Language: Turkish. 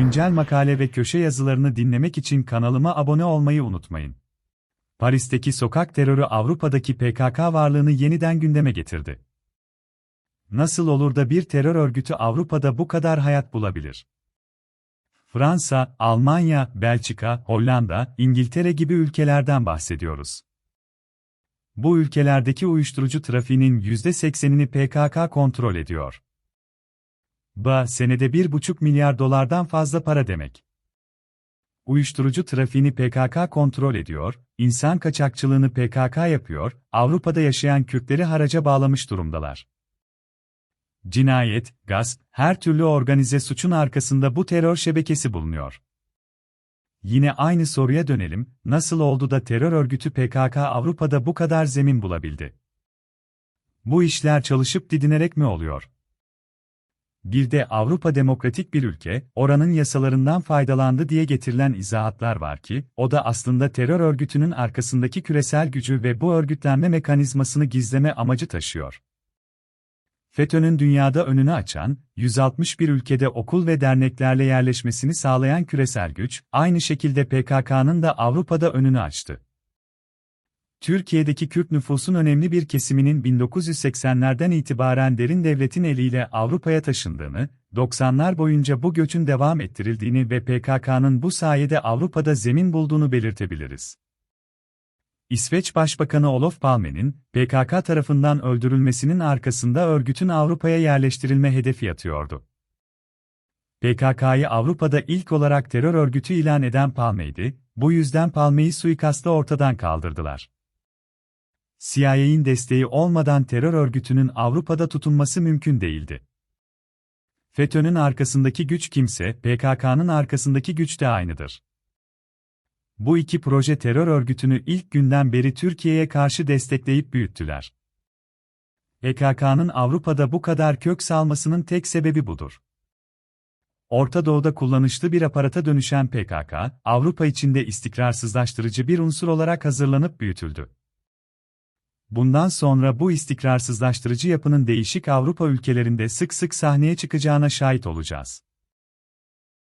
Güncel makale ve köşe yazılarını dinlemek için kanalıma abone olmayı unutmayın. Paris'teki sokak terörü Avrupa'daki PKK varlığını yeniden gündeme getirdi. Nasıl olur da bir terör örgütü Avrupa'da bu kadar hayat bulabilir? Fransa, Almanya, Belçika, Hollanda, İngiltere gibi ülkelerden bahsediyoruz. Bu ülkelerdeki uyuşturucu trafiğinin %80'ini PKK kontrol ediyor. Ba, senede 1,5 milyar dolardan fazla para demek. Uyuşturucu trafiğini PKK kontrol ediyor, insan kaçakçılığını PKK yapıyor, Avrupa'da yaşayan Kürtleri haraca bağlamış durumdalar. Cinayet, gasp, her türlü organize suçun arkasında bu terör şebekesi bulunuyor. Yine aynı soruya dönelim, nasıl oldu da terör örgütü PKK Avrupa'da bu kadar zemin bulabildi? Bu işler çalışıp didinerek mi oluyor? Bir de Avrupa demokratik bir ülke, oranın yasalarından faydalandı diye getirilen izahatlar var ki, o da aslında terör örgütünün arkasındaki küresel gücü ve bu örgütlenme mekanizmasını gizleme amacı taşıyor. FETÖ'nün dünyada önünü açan, 161 ülkede okul ve derneklerle yerleşmesini sağlayan küresel güç, aynı şekilde PKK'nın da Avrupa'da önünü açtı. Türkiye'deki Kürt nüfusun önemli bir kesiminin 1980'lerden itibaren derin devletin eliyle Avrupa'ya taşındığını, 90'lar boyunca bu göçün devam ettirildiğini ve PKK'nın bu sayede Avrupa'da zemin bulduğunu belirtebiliriz. İsveç Başbakanı Olof Palme'nin, PKK tarafından öldürülmesinin arkasında örgütün Avrupa'ya yerleştirilme hedefi yatıyordu. PKK'yı Avrupa'da ilk olarak terör örgütü ilan eden Palme'ydi, bu yüzden Palme'yi suikastla ortadan kaldırdılar. CIA'in desteği olmadan terör örgütünün Avrupa'da tutunması mümkün değildi. FETÖ'nün arkasındaki güç kimse, PKK'nın arkasındaki güç de aynıdır. Bu iki proje terör örgütünü ilk günden beri Türkiye'ye karşı destekleyip büyüttüler. PKK'nın Avrupa'da bu kadar kök salmasının tek sebebi budur. Orta Doğu'da kullanışlı bir aparata dönüşen PKK, Avrupa içinde istikrarsızlaştırıcı bir unsur olarak hazırlanıp büyütüldü. Bundan sonra bu istikrarsızlaştırıcı yapının değişik Avrupa ülkelerinde sık sık sahneye çıkacağına şahit olacağız.